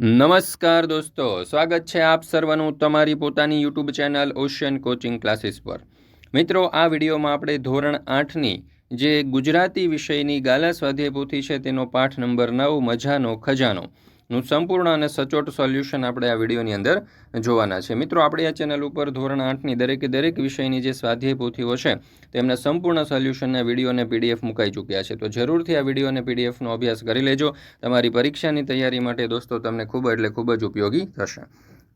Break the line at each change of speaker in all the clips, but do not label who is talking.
નમસ્કાર દોસ્તો, સ્વાગત છે આપ સર્વનું તમારી પોતાની YouTube channel ocean coaching classes પર. મિત્રો, આ વિડીયોમાં આપણે ધોરણ આઠની જે ગુજરાતી વિષયની ગાલા સ્વાધ્યાય પોથી છે તેનો પાઠ નંબર નવ, મજાનો ખજાનો. નું સંપૂર્ણ અને સચોટ સોલ્યુશન આપણે આ વિડીયોની અંદર જોવાના છે. મિત્રો, આપણે આ ચેનલ ઉપર ધોરણ આઠની દરેકે દરેક વિષયની જે સ્વાધ્યાય પોથીઓ છે, તેમના સંપૂર્ણ સોલ્યુશનના વીડિયો અને પીડીએફ મુકાઈ ચૂક્યા છે. તો જરૂરથી આ વીડિયો અને પીડીએફનો અભ્યાસ કરી લેજો. તમારી પરીક્ષાની તૈયારી માટે દોસ્તો, તમને ખૂબ એટલે ખૂબ જ ઉપયોગી થશે.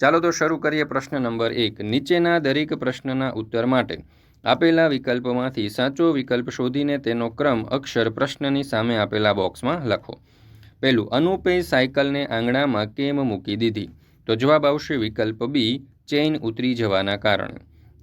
ચાલો તો શરૂ કરીએ પ્રશ્ન નંબર એક. નીચેના દરેક પ્રશ્નના ઉત્તર માટે આપેલા વિકલ્પમાંથી સાચો વિકલ્પ શોધીને તેનો ક્રમ અક્ષર પ્રશ્નની સામે આપેલા બોક્સમાં લખો. પહેલું, અનુપે સાયકલને આંગણામાં કેમ મૂકી દીધી? તો જવાબ આવશે વિકલ્પ બી, ચેઇન ઉતરી જવાના કારણે.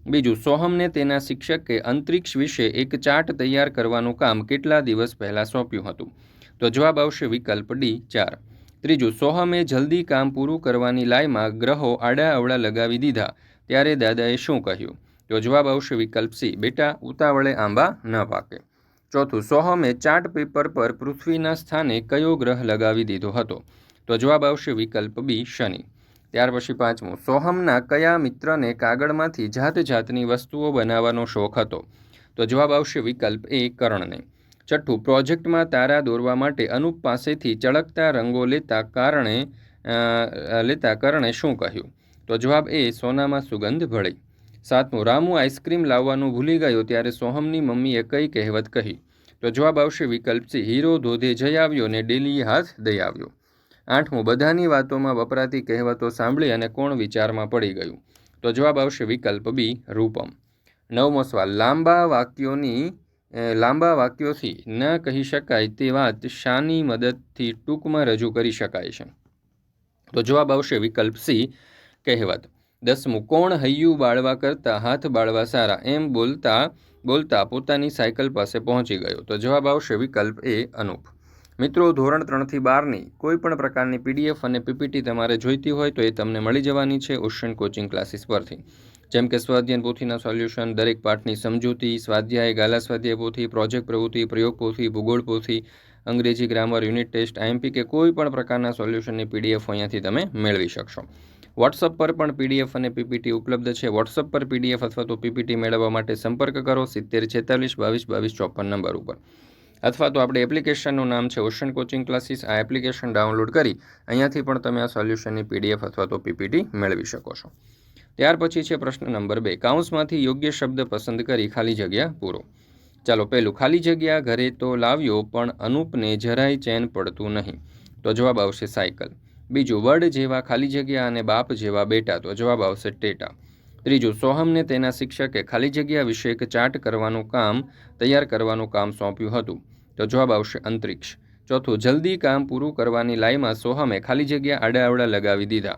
બીજું, સોહમને તેના શિક્ષકે અંતરિક્ષ વિશે એક ચાર્ટ તૈયાર કરવાનું કામ કેટલા દિવસ પહેલાં સોંપ્યું હતું? તો જવાબ આવશે વિકલ્પ ડી, ચાર. ત્રીજું, સોહમે જલ્દી કામ પૂરું કરવાની લાઈમાં ગ્રહો આડા અવળા લગાવી દીધા. ત્યારે દાદાએ શું કહ્યું? તો જવાબ આવશે વિકલ્પ સી, બેટા, ઉતાવળે આંબા ન પાકે. ચોથું, સોહમે ચાર્ટ પેપર પર પૃથ્વીના સ્થાને કયો ગ્રહ લગાવી દીધો હતો? તો જવાબ આવશે વિકલ્પ બી, શનિ. ત્યાર પછી પાંચમું, સોહમના કયા મિત્રને કાગળમાંથી જાત જાતની વસ્તુઓ બનાવવાનો શોખ હતો? તો જવાબ આવશે વિકલ્પ એ, કર્ણને. છઠ્ઠું, પ્રોજેક્ટમાં તારા દોરવા માટે અનુપ પાસેથી ચળકતા રંગો લેતા કારણે લેતા કરણે શું કહ્યું? તો જવાબ એ, સોનામાં સુગંધ ભળી. સાતમું, રામુ આઈસ્ક્રીમ લાવવાનું ભૂલી ગયો ત્યારે સોહમની મમ્મીએ કઈ કહેવત કહી? તો જવાબ આવશે વિકલ્પ હીરો ધોધે જઈ આવ્યો ને ડેલી હાથ દઈ આવ્યો. આઠમું, બધાની વાતોમાં વપરાતી કહેવતો સાંભળી અને કોણ વિચારમાં પડી ગયું? તો જવાબ આવશે વિકલ્પ બી, રૂપમ. નવમો સવાલ, લાંબા વાક્યોની લાંબા વાક્યોથી ન કહી શકાય તે વાત શાની મદદથી ટૂંકમાં રજૂ કરી શકાય છે. તો જવાબ આવશે વિકલ્પ સી, કહેવત. દસમું, કોણ હૈયું બાળવા કરતાં હાથ બાળવા સારા? એમ બોલતા બોલતા પોતાની સાયકલ પાસે પહોંચી ગયો. તો જવાબ આવશે વિકલ્પ એ, અનુપ. મિત્રો, ધોરણ ત્રણથી બારની કોઈ પણ પ્રકારની પીડીએફ અને પીપીટી તમારે જોઈતી હોય તો એ તમને મળી જવાની છે ઓશન કોચિંગ ક્લાસીસ પરથી. જેમ કે સ્વાધ્યાયન પોથીના સોલ્યુશન, દરેક પાઠની સમજૂતી, સ્વાધ્યાય, ગાલા સ્વાધ્યાય પોથી, પ્રોજેક્ટ પ્રવૃત્તિ, પ્રયોગ પોથી, ભૂગોળ પોથી, અંગ્રેજી ગ્રામર, યુનિટ ટેસ્ટ આઈએમપી કે કોઈ પણ પ્રકારના સોલ્યુશનની પીડીએફ અહીંયાથી તમે મેળવી શકશો. વોટ્સઅપ પર પણ પીડીએફ અને પીપીટી ઉપલબ્ધ છે. વોટ્સઅપ પર પીડીએફ અથવા તો પીપીટી મેળવવા માટે સંપર્ક કરો સિત્તેર છેતાલીસ બાવીસ બાવીસ ચોપન નંબર ઉપર. અથવા તો આપણે એપ્લિકેશનનું નામ છે ઓશન કોચિંગ ક્લાસીસ આ એપ્લિકેશન ડાઉનલોડ કરી અહીંયાથી પણ તમે આ સોલ્યુશનની પીડીએફ અથવા તો પીપીટી મેળવી શકો છો. ત્યાર પછી છે પ્રશ્ન નંબર બે. કાઉન્સમાંથી યોગ્ય શબ્દ પસંદ કરી ખાલી જગ્યા પૂરો. ચાલો, પહેલું, ખાલી જગ્યા ઘરે તો લાવ્યો, પણ અનુપને જરાય ચેન પડતું નહીં. તો જવાબ આવશે સાયકલ. બીજું, વડ જેવા ખાલી જગ્યા અને બાપ જેવા બેટા, તો જવાબ આવશે ટેટા. ત્રીજું, સોહમને તેના શિક્ષકે ખાલી જગ્યા વિશે એક ચાર્ટ કરવાનું કામ, તૈયાર કરવાનું કામ સોંપ્યું હતું. તો જવાબ આવશે અંતરિક્ષ. ચોથું, જલ્દી કામ પૂરું કરવાની લાઈમાં સોહમે ખાલી જગ્યા આડાઅવડા લગાવી દીધા.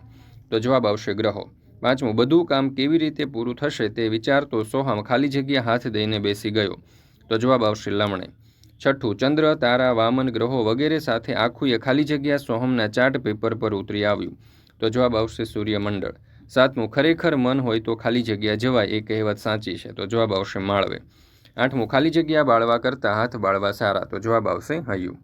તો જવાબ આવશે ગ્રહો. પાંચમું, બધું કામ કેવી રીતે પૂરું થશે તે વિચારતો સોહમ ખાલી જગ્યા હાથ દઈને બેસી ગયો. તો જવાબ આવશે લમણે. છઠ્ઠું, ચંદ્ર, તારા, વામન ગ્રહો વગેરે સાથે આખું એ ખાલી જગ્યા સોહમના ચાર્ટ પેપર પર ઉતરી આવ્યું. તો જવાબ આવશે સૂર્યમંડળ. સાતમું, ખરેખર મન હોય તો ખાલી જગ્યા જવાય, એ કહેવત સાચી છે. તો જવાબ આવશે માળવે. આઠમું, ખાલી જગ્યા બાળવા કરતાં હાથ બાળવા સારા. તો જવાબ આવશે હૈયું.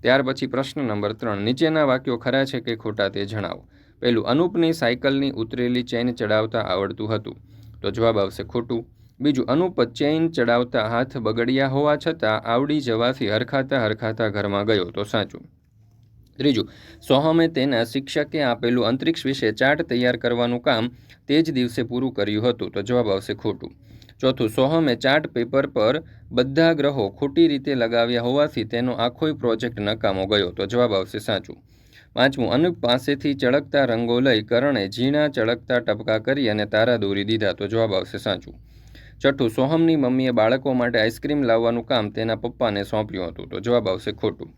ત્યાર પછી પ્રશ્ન નંબર ત્રણ, નીચેના વાક્યો ખરા છે કે ખોટા તે જણાવો. પહેલું, અનુપની સાયકલની ઉતરેલી ચેન ચડાવતા આવડતું હતું. તો જવાબ આવશે ખોટું. બીજું અનુપ ચેઇન ચડાવતા હાથ બગડ્યા હોવા છતાં આવડી જવાથી હરખાતા હરખાતા ઘરમાં ગયો, તો સાચું. ત્રીજું, સોહમે તેના શિક્ષકે આપેલું અંતરિક્ષ વિશે ચાર્ટ તૈયાર કરવાનું કામ તે જ દિવસે પૂરું કર્યું હતું, તો જવાબ આવશે ખોટું. ચોથું, સોહમે ચાર્ટ પેપર પર બધા ગ્રહો ખોટી રીતે લગાવ્યા હોવાથી તેનો આખોય પ્રોજેક્ટ નકામો ગયો, તો જવાબ આવશે સાચું. પાંચમું, અનુપ પાસેથી ચળકતા રંગો લઈ કરણે ઝીણા ચળકતા ટપકા કરી અને તારા દોરી દીધા, તો જવાબ આવશે સાચું. છઠ્ઠું સોહમની મમ્મીએ બાળકો માટે આઈસ્ક્રીમ લાવવાનું કામ તેના પપ્પાને સોંપ્યું હતું. તો જવાબ આવશે ખોટું.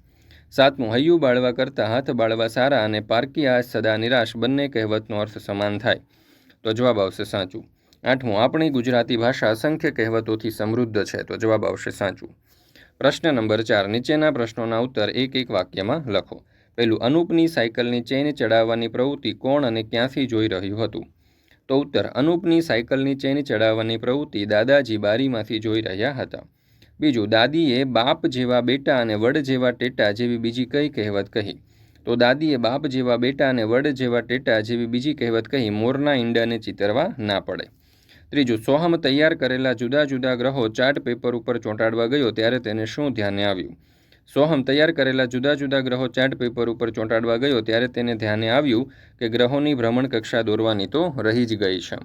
સાતમું, હૈયું બાળવા કરતાં હાથ બાળવા સારા અને પારકી આ સદા નિરાશ બંને કહેવતનો અર્થ સમાન થાય. તો જવાબ આવશે સાચું. આઠમું, આપણી ગુજરાતી ભાષા અસંખ્ય કહેવતોથી સમૃદ્ધ છે. તો જવાબ આવશે સાચું. પ્રશ્ન નંબર ચાર, નીચેના પ્રશ્નોના ઉત્તર એક એક વાક્યમાં લખો. પહેલું, અનુપની સાયકલની ચેન ચડાવવાની પ્રવૃત્તિ કોણ અને ક્યાંથી જોઈ રહ્યું હતું? ઉત્તર, અનુપની સાયકલની ચેન ચડાવવાની પ્રવૃત્તિ દાદાજી બારીમાંથી જોઈ રહ્યા હતા. બીજું, દાદીએ બાપ જેવા બેટા અને વડ જેવા ટેટા જેવી બીજી કઈ કહેવત કહી? તો દાદીએ બાપ જેવા બેટા અને વડ જેવા ટેટા જેવી બીજી કહેવત કહી, મોરના ઈંડાને ચિતરવા ના પડે. ત્રીજું, સોહમ તૈયાર કરેલા જુદા જુદા ગ્રહો ચાર્ટ પેપર ઉપર ચોંટાડવા ગયો, ત્યારે તેને શું ધ્યાને આવ્યું? સોહમ તૈયાર કરેલા જુદા જુદા ગ્રહો ચાર્ટ પેપર ઉપર ચોંટાડવા ગયો ત્યારે તેને ધ્યાને આવ્યું કે ગ્રહોની ભ્રમણ કક્ષા દોરવાની તો રહી જ ગઈ છે.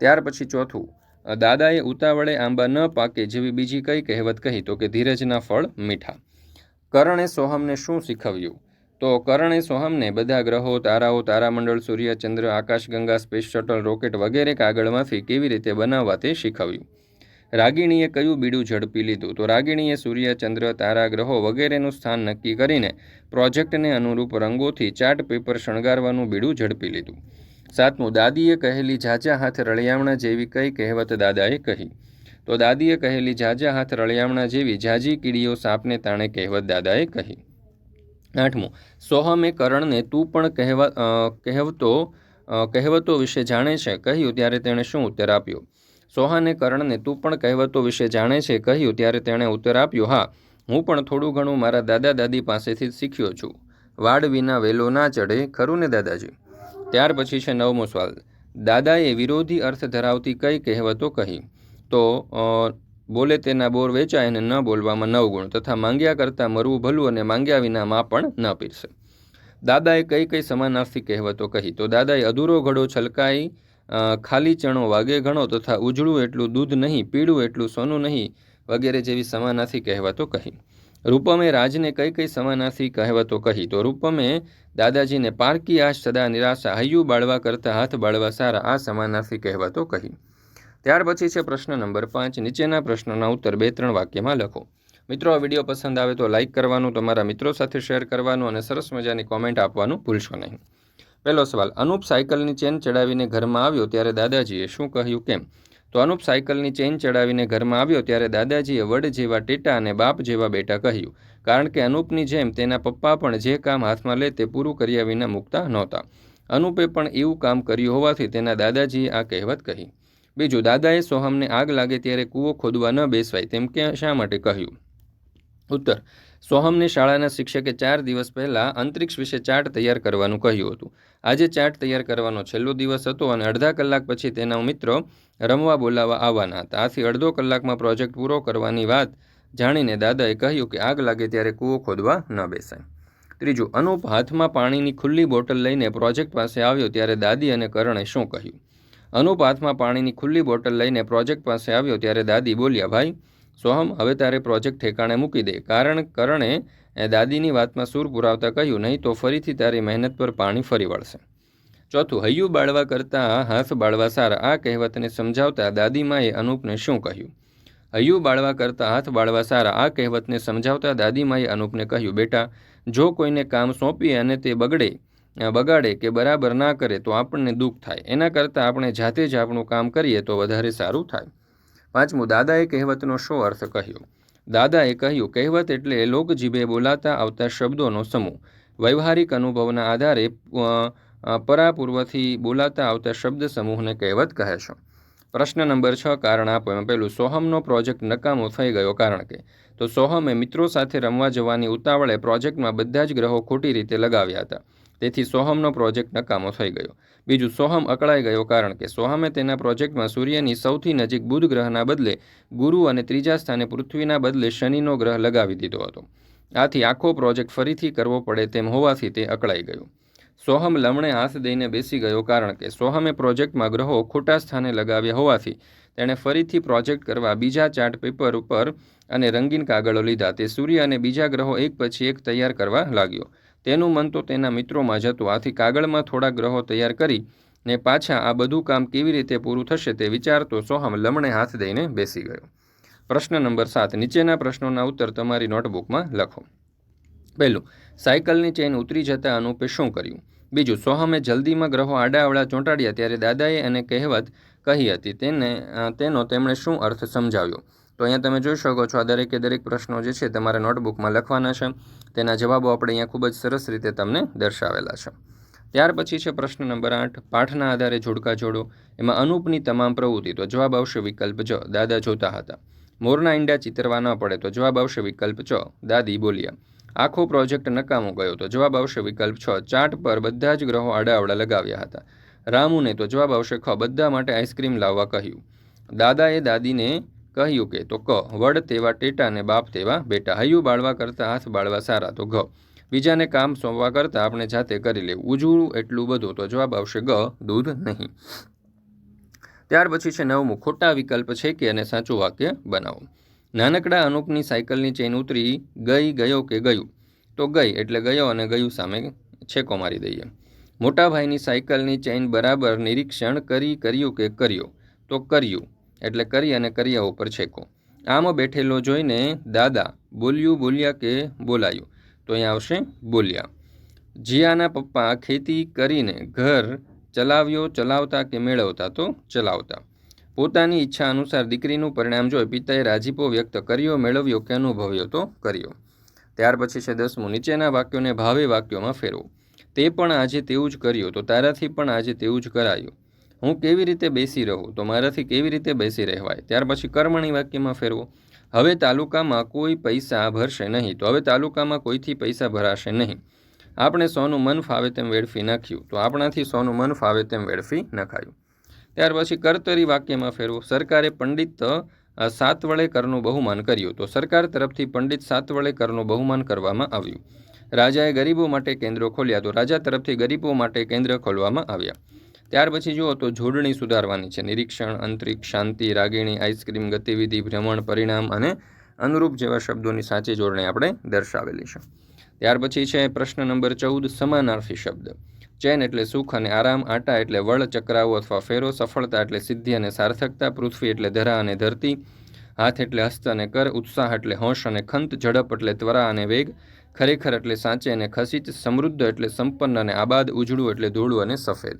ત્યાર પછી ચોથું દાદાએ ઉતાવળે આંબા ન પાકે જેવી બીજી કઈ કહેવત કહી તો કે ધીરજના ફળ મીઠા. કરણે સોહમને શું શીખવ્યું? તો કરણે સોહમને બધા ગ્રહો, તારાઓ, તારામંડળ, સૂર્ય, ચંદ્ર આકાશગંગા સ્પેસ શટલ, રોકેટ વગેરે કાગળમાંથી કેવી રીતે બનાવવા તે શીખવ્યું. રાગીણીએ કયું બીડું ઝડપી લીધું? તો રાગિણીએ સૂર્ય, ચંદ્ર, તારા ગ્રહો વગેરેનું સ્થાન નક્કી કરીને પ્રોજેક્ટને અનુરૂપ રંગોથી ચાર્ટ પેપર શણગારવાનું બીડું ઝડપી લીધું. સાતમું, દાદીએ કહેલી ઝાઝા હાથ રળિયામણા જેવી કઈ કહેવત દાદાએ કહી? તો દાદીએ કહેલી ઝાઝા હાથ રળિયામણા જેવી ઝાઝી કીડીઓ સાપને તાણે કહેવત દાદાએ કહી. આઠમું, સોહમે કરણને તું પણ કહેવા કહેવતો કહેવતો વિશે જાણે છે? કહ્યું ત્યારે તેણે શું ઉત્તર આપ્યો? સોહાને કરણને તું પણ કહેવતો વિશે જાણે છે કહ્યું ત્યારે તેણે ઉત્તર આપ્યો, હા, હું પણ થોડું ઘણું મારા દાદા દાદી પાસેથી શીખ્યો છું. વાડ વિના વેલો ના ચડે, ખરું ને દાદાજી? ત્યાર પછી છે નવમો સવાલ. દાદાએ વિરોધી અર્થ ધરાવતી કઈ કહેવતો કહી? તો બોલે તેના બોર વેચાય અને ન બોલવામાં નવ ગુણ, તથા માંગ્યા કરતાં મરવું ભલું અને માંગ્યા વિના માં પણ ન પીરશે દાદાએ કઈ કઈ સમાનાર્થી કહેવતો કહી? તો દાદાએ અધૂરો ઘડો છલકાઈ ખાલી ચણો વાગે ઘણો તથા ઉજળું એટલું દૂધ નહીં, પીળું એટલું સોનું નહીં, વગેરે જેવી સમાનાથી કહેવતો કહી. રૂપમે રાજને કઈ કઈ સમાનાથી કહેવતો કહી. તો રૂપમે દાદાજીને પારકી આશ સદા નિરાશા, હૈયું બાળવા કરતાં હાથ બાળવા સારા આ સમાનાથી કહેવતો કહી. ત્યાર પછી છે પ્રશ્ન નંબર પાંચ. નીચેના પ્રશ્નોના ઉત્તર બે ત્રણ વાક્યમાં લખો. મિત્રો, આ વીડિયો પસંદ આવે તો લાઇક કરવાનું, તમારા મિત્રો સાથે શેર કરવાનું અને સરસ મજાની કોમેન્ટ આપવાનું ભૂલશો નહીં. પહેલો સવાલ, અનુપ સાયકલની ચેન ચડાવીને ઘરમાં આવ્યો ત્યારે દાદાજીએ શું કહ્યું કેમ? તો અનુપ સાયકલની ચેન ચડાવીને ઘરમાં આવ્યો ત્યારે દાદાજીએ વડ જેવા ટેટા અને બાપ જેવા બેટા કહ્યું. કારણ કે અનુપની જેમ તેના પપ્પા પણ જે કામ હાથમાં લે તે પૂરું કર્યા વિના મૂકતા નહોતા. અનુપે પણ એવું કામ કર્યું હોવાથી તેના દાદાજીએ આ કહેવત કહી. બીજું, દાદાએ સોહમને આગ લાગે ત્યારે કૂવો ખોદવા ન બેસવાય તેમ કે શા માટે કહ્યું? ઉત્તર, સોહમને શાળાના શિક્ષકે ચાર દિવસ પહેલાં અંતરિક્ષ વિશે ચાર્ટ તૈયાર કરવાનું કહ્યું હતું. આજે ચાર્ટ તૈયાર કરવાનો છેલ્લો દિવસ હતો અને અડધા કલાક પછી તેના મિત્રો રમવા બોલાવવા આવવાના હતા. આથી અડધો કલાકમાં પ્રોજેક્ટ પૂરો કરવાની વાત જાણીને દાદાએ કહ્યું કે આગ લાગે ત્યારે કૂવો ખોદવા ન બેસાય. ત્રીજું, અનુપ હાથમાં પાણીની ખુલ્લી બોટલ લઈને પ્રોજેક્ટ પાસે આવ્યો ત્યારે દાદી અને કરણે શું કહ્યું? અનુપ હાથમાં પાણીની ખુલ્લી બોટલ લઈને પ્રોજેક્ટ પાસે આવ્યો ત્યારે દાદી બોલ્યા, ભાઈ સોહમ, હવે તારે પ્રોજેક્ટ ઠેકાણે મૂકી દે. કારણ કરણે દાદીની વાતમાં સૂર પુરાવતા કહ્યું, નહીં તો ફરીથી તારી મહેનત પર પાણી ફરી વળશે. ચોથું, હૈયું બાળવા કરતાં હાથ બાળવા સારા. આ કહેવતને સમજાવતા દાદીમાએ અનુપને શું કહ્યું? હૈયું બાળવા કરતાં હાથ બાળવા સારા. આ કહેવતને સમજાવતા દાદીમાએ અનુપને કહ્યું, બેટા, જો કોઈને કામ સોંપીએ અને તે બગડે બગાડે કે બરાબર ના કરે તો આપણને દુઃખ થાય. એના કરતાં આપણે જાતે જ આપણું કામ કરીએ તો વધારે સારું થાય. પાંચમું, દાદાએ કહેવતનો શો અર્થ કહ્યો? દાદાએ કહ્યું, કહેવત એટલે લોકજીભે બોલાતા આવતા શબ્દોનો સમૂહ. વ્યવહારિક અનુભવના આધારે પરાપૂર્વથી બોલાતા આવતા શબ્દ સમૂહને કહેવત કહે છે. પ્રશ્ન નંબર છ, કારણ આપો એમાં પહેલું, સોહમનો પ્રોજેક્ટ નકામો થઈ ગયો કારણ કે. તો સોહમે મિત્રો સાથે રમવા જવાની ઉતાવળે પ્રોજેક્ટમાં બધા જ ગ્રહો ખોટી રીતે લગાવ્યા હતા. તેથી સોહમનો પ્રોજેક્ટ નકામો થઈ ગયો. બીજું, સોહમ અકળાઈ ગયો કારણ કે સોહમે તેના પ્રોજેક્ટમાં સૂર્યની સૌથી નજીક બુધ ગ્રહના બદલે ગુરુ અને ત્રીજા સ્થાને પૃથ્વીના બદલે શનિનો ગ્રહ લગાવી દીધો હતો. આથી આખો પ્રોજેક્ટ ફરીથી કરવો પડે તેમ હોવાથી તે અકળાઈ ગયો. સોહમ લમણે હાથ દઈને બેસી ગયો કારણ કે સોહમે પ્રોજેક્ટમાં ગ્રહો ખોટા સ્થાને લગાવ્યા હોવાથી તેણે ફરીથી પ્રોજેક્ટ કરવા બીજા ચાર્ટ પેપર ઉપર અને રંગીન કાગળો લીધા. તે સૂર્ય અને બીજા ગ્રહો એક પછી એક તૈયાર કરવા લાગ્યો. તેનું મન તો તેના મિત્રોમાં જતું આથી કાગળમાં થોડા ગ્રહો તૈયાર કરી ને પાછા આ બધું કામ કેવી રીતે પૂરું થશે તે વિચારતો સોહમ લમણે હાથ દઈને બેસી ગયો. પ્રશ્ન નંબર સાત, નીચેના પ્રશ્નોના ઉત્તર તમારી નોટબુકમાં લખો. પહેલું, સાયકલની ચેન ઉતરી જતાં અનુપે શું કર્યું? બીજું, સોહમે જલ્દીમાં ગ્રહો આડાઅવળા ચોંટાડ્યા ત્યારે દાદાએ એને કહેવત કહી હતી. તેને, તેનો તેમણે શું અર્થ સમજાવ્યો? તો અહીંયા તમે જોઈ શકો છો આ દરેકે દરેક પ્રશ્નો જે છે તમારે નોટબુકમાં લખવાના છે. તેના જવાબો આપણે અહીંયા ખૂબ જ સરસ રીતે તમને દર્શાવેલા છે. ત્યાર પછી છે પ્રશ્ન નંબર આઠ, પાઠના આધારે જોડકા જોડો. એમાં અનુપની તમામ પ્રવૃત્તિ, તો જવાબ આવશે વિકલ્પ જ, દાદા જોતા હતા. મોરના ઈંડા ચિતરવા ન પડે, તો જવાબ આવશે વિકલ્પ ચ દાદી બોલ્યા. આખો પ્રોજેક્ટ નકામો ગયો, તો જવાબ આવશે વિકલ્પ છ, ચાટ પર બધા જ ગ્રહો આડાઅવડા લગાવ્યા હતા. રામુને તો જવાબ આવશે ખ, બધા માટે આઈસ્ક્રીમ લાવવા કહ્યું. દાદાએ દાદીને કહ્યું કે, તો ક, વડ તેવા ટેટા ને બાપ તેવા બેટા. હૈયું બાળવા કરતાં હાથ બાળવા સારા. તો ઘ, બીજાને કામ સોંપવા કરતાં આપણે જાતે કરી લેવું. ઉજળું એટલું બધું. તો જવાબ આવશે, ગ, દૂધ નહીં. ત્યાર પછી છે નવમું ખોટા વિકલ્પ છે કે, અને સાચું વાક્ય બનાવો. નાનકડા અનુપની સાયકલની ચેન ઉતરી ગઈ, ગયો કે ગયું? તો ગઈ એટલે ગયો અને ગયું સામે છેકો મારી દઈએ. મોટા ભાઈની સાયકલની ચેન બરાબર નિરીક્ષણ કરી, કર્યું કે કર્યો? તો કર્યું. એટલે કરી અને કર્યા ઉપર છેકો. આમ બેઠેલો જોઈને, દાદા, બોલ્યું, બોલ્યા કે બોલાયું? તો અહીંયા આવશે, બોલ્યા. જીયાના પપ્પા ખેતી કરીને ઘર ચલાવ્યો, ચલાવતા કે મેળવતા? તો ચલાવતા. પોતાની ઈચ્છા અનુસાર દીકરીનું પરિણામ જોઈ પિતાએ રાજીપો વ્યક્ત કર્યો, મેળવ્યો કે અનુભવ્યો? તો કર્યો. ત્યાર પછી છે દસમું નીચેના વાક્યોને ભાવે વાક્યોમાં ફેરવો. તે પણ આજે તેવું જ કર્યું, તો તારાથી પણ આજે તેવું જ કરાયું. હું કેવી રીતે બેસી રહું? તો મારાથી કેવી રીતે બેસી રહેવાય? ત્યાર પછી કર્મણી વાક્યમાં ફેરવો. હવે તાલુકામાં કોઈ પૈસા ભરશે નહીં. તો હવે તાલુકામાં કોઈથી પૈસા ભરાશે નહીં? આપણે સોનું મન ફાવે તેમ વેડફી નાખ્યું. તો આપણાથી સોનું મન ફાવે તેમ વેડફી નખાયું. ત્યાર પછી કરતરી વાક્યમાં ફેરવો. સરકારે પંડિત સાત વડે કરનું બહુમાન કર્યું. તો સરકાર તરફથી પંડિત સાત વડે કરનું બહુમાન કરવામાં આવ્યું. રાજાએ ગરીબો માટે કેન્દ્રો ખોલ્યા. તો રાજા તરફથી ગરીબો માટે કેન્દ્ર ખોલવામાં આવ્યા. ત્યાર પછી જુઓ તો જોડણી સુધારવાની છે. નિરીક્ષણ, અંતરિક્ષ, શાંતિ, રાગીણી, આઈસ્ક્રીમ, ગતિવિધિ, ભ્રમણ, પરિણામ અને અનુરૂપ જેવા શબ્દોની સાચી જોડણી આપણે દર્શાવેલી છે. ત્યાર પછી છે પ્રશ્ન નંબર ચૌદ, સમાનાર્થી શબ્દ. ચેન એટલે સુખ અને આરામ, આટા એટલે વળ ચક્રાવો અથવા ફેરો, સફળતા એટલે સિદ્ધિ અને સાર્થકતા, પૃથ્વી એટલે ધરા અને ધરતી, હાથ એટલે હસ્ત અને કર, ઉત્સાહ એટલે હોશ અને ખંત, ઝડપ એટલે ત્વરા અને વેગ, ખરેખર એટલે સાચે અને ખસીચ, સમૃદ્ધ એટલે સંપન્ન અને આબાદ, ઉજળું એટલે ધૂળું અને સફેદ.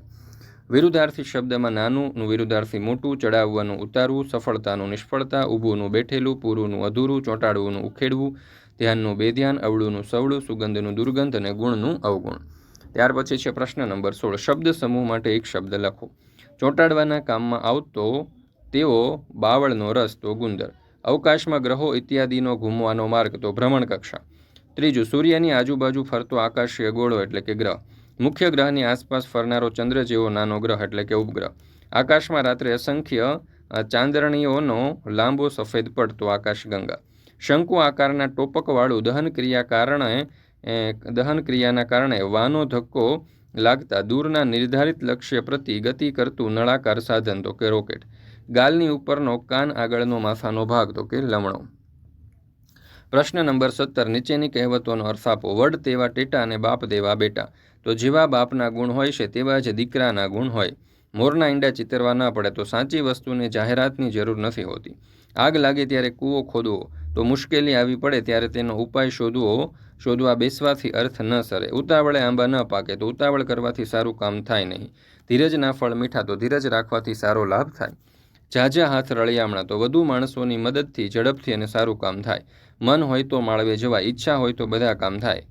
વિરુદ્ધાર્થી શબ્દમાં નાનુંનું વિરુદ્ધાર્થી મોટું, ચડાવવાનું, ઉતારવું, સફળતાનું, નિષ્ફળતા, ઊભુંનું, બેઠેલું, પૂરુંનું, અધૂરું, ચોંટાડવુંનું, ઉખેડવું, ધ્યાનનું, બેધ્યાન, અવળુંનું, સવળું, સુગંધનું, દુર્ગંધ અને ગુણનું અવગુણ. ત્યાર પછી છે પ્રશ્ન નંબર સોળ. શબ્દ સમૂહ માટે એક શબ્દ લખો. ચોંટાડવાના કામમાં આવતો તેઓ બાવળનો રસ, તો ગુંદર. અવકાશમાં ગ્રહો ઇત્યાદિનો ઘૂમવાનો માર્ગ, તો ભ્રમણ કક્ષા ત્રીજું, સૂર્યની આજુબાજુ ફરતો આકાશીય ગોળો એટલે કે ગ્રહ. મુખ્ય ગ્રહની આસપાસ ફરનારો ચંદ્ર જેવો નાનો ગ્રહ એટલે કે ઉપગ્રહ. આકાશમાં રાત્રે અસંખ્ય ચાંદરણીઓનો લાંબો સફેદ પડતો આકાશગંગા. શંકુ આકારના ટોપકવાળું દહન ક્રિયા કારણે દહન ક્રિયાના કારણે વાનો ધક્કો લાગતા દૂરના નિર્ધારિત લક્ષ્ય પ્રતિ ગતિ કરતું નળાકાર સાધન, તો કે રોકેટ. ગાલની ઉપરનો કાન આગળનો માથાનો ભાગ, તો કે લમણો. પ્રશ્ન નંબર સત્તર, નીચેની કહેવતોનો અર્થ આપો, વડ તેવા ટેટા અને બાપ દેવા બેટા. તો જેવા બાપના ગુણ હોય છે, તેવા જ દીકરાના ગુણ હોય. મોરના ઈંડા ચિતરવા ન પડે, તો સાચી વસ્તુને જાહેરાતની જરૂર નથી હોતી. આગ લાગે ત્યારે કૂવો ખોદવો, તો મુશ્કેલી આવી પડે ત્યારે તેનો ઉપાય શોધવો, શોધવા બેસવાથી અર્થ ન સરે. ઉતાવળે આંબા ન પાકે, તો ઉતાવળ કરવાથી સારું કામ થાય નહીં. ધીરજના ફળ મીઠા, તો ધીરજ રાખવાથી સારો લાભ થાય. ઝાઝા હાથ રળિયામણા, તો વધુ માણસોની મદદથી, ઝડપથી અને સારું કામ થાય. મન હોય તો માળવે જવા, ઈચ્છા હોય તો બધા કામ થાય.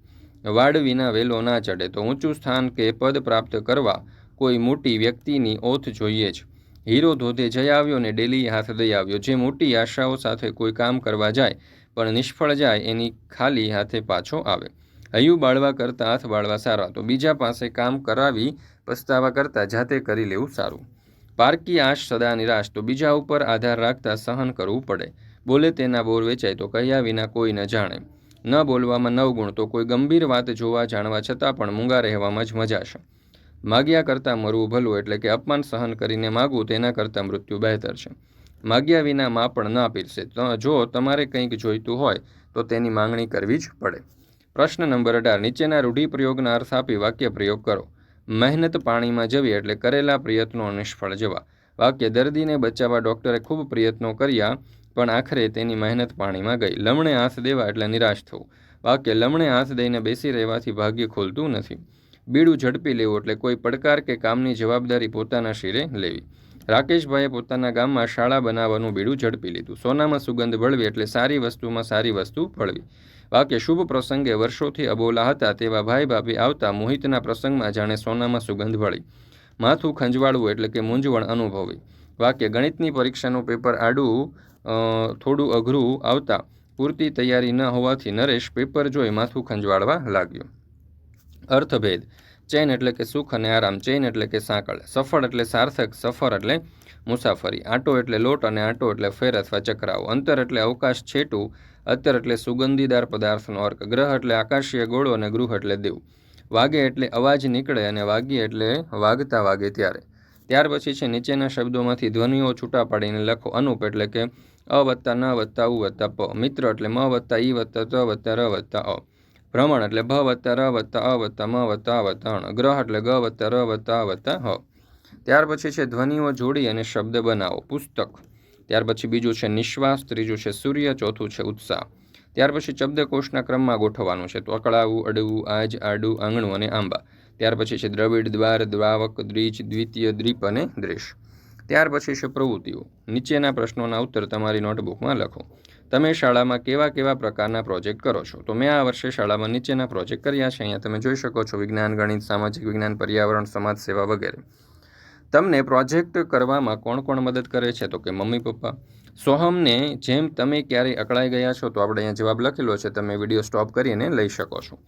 વાડ વિના વેલો ના ચડે તો ઊંચું સ્થાન કે પદ પ્રાપ્ત કરવા કોઈ મોટી વ્યક્તિની ઓથ જોઈએ જ. હીરો ધોધે જઈ આવ્યો ને ડેલી હાથ દઈ આવ્યો. જે મોટી આશાઓ સાથે કોઈ કામ કરવા જાય, પણ નિષ્ફળ જાય એની ખાલી હાથે પાછો આવે. હૈયું બાળવા કરતાં હાથ બાળવા સારા, તો બીજા પાસે કામ કરાવી પસ્તાવા કરતાં જાતે કરી લેવું સારું. પારકી આશ સદા નિરાશ, તો બીજા ઉપર આધાર રાખતા સહન કરવું પડે. બોલે તેના બોર વેચાય તો કહ્યા વિના કોઈ ન જાણે. ન બોલવામાં નવ ગુણ તો કોઈ ગંભીર વાત જોવા જાણવા છતાં પણ મૂંગા રહેવામાં જ મજા છે. માગ્યા કરતાં મરવું ભલું એટલે કે અપમાન સહન કરીને માગવું તેના કરતાં મૃત્યુ બહેતર છે. માગ્યા વિના મા પણ ના પીરશે જો તમારે કંઈક જોઈતું હોય તો તેની માંગણી કરવી જ પડે. પ્રશ્ન નંબર અઢાર. નીચેના રૂઢિપ્રયોગના અર્થ આપી વાક્ય પ્રયોગ કરો. મહેનત પાણીમાં જવી એટલે કરેલા પ્રયત્નો નિષ્ફળ જવા. વાક્ય દર્દીને બચાવવા ડૉક્ટરે ખૂબ પ્રયત્નો કર્યા. પણ આખરે તેની મહેનત પાણીમાં ગઈ. લમણે હાથ દેવા એટલે નિરાશ થવું. વાક્ય લમણે હાથ દઈને બેસી રહેવાથી ભાગ્ય ખોલતું નથી. બીડું ઝડપી લેવું એટલે કોઈ પડકાર કે કામની જવાબદારી પોતાના શિરે લેવી. રાકેશભાઈએ પોતાના ગામમાં શાળા બનાવવાનું બીડું ઝડપી લીધું. સોનામાં સુગંધ ભળવી એટલે સારી વસ્તુમાં સારી વસ્તુ ભળવી. વાક્ય શુભ પ્રસંગે વર્ષોથી અબોલા હતા તેવા ભાઈ ભાભી આવતા મોહિતના પ્રસંગમાં જાણે સોનામાં સુગંધ ભળી. માથું ખંજવાળવું એટલે કે મૂંઝવણ અનુભવી. વાક્ય ગણિતની પરીક્ષાનું પેપર આડું થોડું અઘરું આવતા પૂરતી તૈયારી ન હોવાથી નરેશ પેપર જોઈ માથું ખંજવાળવા લાગ્યો. અર્થભેદ. ચેન એટલે કે સુખ અને આરામ. ચેન એટલે કે સાંકળ. સફળ એટલે સાર્થક, સફર એટલે મુસાફરી. આંટો એટલે લોટ અને આંટો એટલે ફેર અથવા ચક્રાવ. અંતર એટલે અવકાશ છેટું. અત્તર એટલે સુગંધીદાર પદાર્થનો અર્ક. ગ્રહ એટલે આકાશીય ગોળો અને ગૃહ એટલે દેવ. વાગે એટલે અવાજ નીકળે અને વાગી એટલે વાગતા વાગે ત્યારે. ત્યાર પછી છે નીચેના શબ્દોમાંથી ધ્વનિઓ છૂટા પાડીને લખો. અનુપ એટલે કે અ વત્તા ન વત્તા ઉ વત્તા પ. મિત્ર એટલે મ વત્તા ઈ વત્તા ત વત્તા ર વત્તા અ. ભ્રમણ એટલે ભ વત્તા ર વત્તા અ વત્તા મ વત્તા વત્તા અણ. ગ્રહ એટલે ગ વત્તા ર વત્તા વત્તા હ. ત્યાર પછી છે ધ્વનિઓ જોડી અને શબ્દ બનાવો. પુસ્તક. ત્યાર પછી બીજું છે નિશ્વાસ. ત્રીજું છે સૂર્ય. ચોથું છે ઉત્સાહ. ત્યાર પછી શબ્દકોશના ક્રમમાં ગોઠવવાનું છે. તો અકળાવું અડવું આજ, આડું, આંગણું અને આંબા. ત્યાર પછી છે દ્રવિડ, દ્વાર દ્વાવક દ્વિજ દ્વિતીય દ્વીપ અને દ્રેશ ત્યાર પછી છે પ્રવૃત્તિઓ. નીચેના પ્રશ્નોના ઉત્તર તમારી નોટબુકમાં લખો. તમે શાળામાં કેવા કેવા પ્રકારના પ્રોજેક્ટ કરો છો? તો મેં આ વર્ષે શાળામાં નીચેના પ્રોજેક્ટ કર્યા છે. અહીંયા તમે જોઈ શકો છો વિજ્ઞાન, ગણિત, સામાજિક વિજ્ઞાન, પર્યાવરણ, સમાજ સેવા વગેરે. તમને પ્રોજેક્ટ કરવામાં કોણ કોણ મદદ કરે છે? તો કે મમ્મી, પપ્પા. સોહમને જેમ તમે ક્યારેય અકળાઈ ગયા છો, તો આપણે અહીંયા જવાબ લખેલો છે. તમે વીડિયો સ્ટોપ કરીને લઈ શકો છો.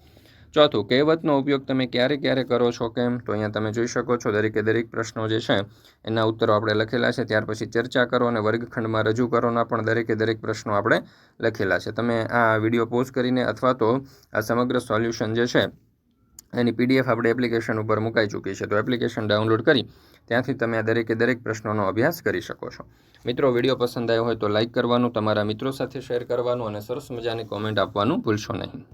ચોથું, કહેવતનો ઉપયોગ તમે ક્યારે ક્યારે કરો છો કેમ? તો અહીંયા તમે જોઈ શકો છો, દરેકે દરેક પ્રશ્નો જે છે, એના ઉત્તરો આપણે લખેલા છે. ત્યાર પછી ચર્ચા કરો અને વર્ગખંડમાં રજૂ કરોના પણ દરેકે દરેક પ્રશ્નો આપણે લખેલા છે. તમે આ વીડિયો પોઝ કરીને અથવા તો આ સમગ્ર સોલ્યુશન જે છે, એની પીડીએફ આપણે એપ્લિકેશન ઉપર મુકાઈ ચૂકી છે. તો એપ્લિકેશન ડાઉનલોડ કરી, ત્યાંથી તમે આ દરેકે દરેક પ્રશ્નોનો અભ્યાસ કરી શકો છો. મિત્રો, વીડિયો પસંદ આવ્યો હોય તો લાઇક કરવાનું, તમારા મિત્રો સાથે શેર કરવાનું અને સરસ મજાની કોમેન્ટ આપવાનું ભૂલશો નહીં.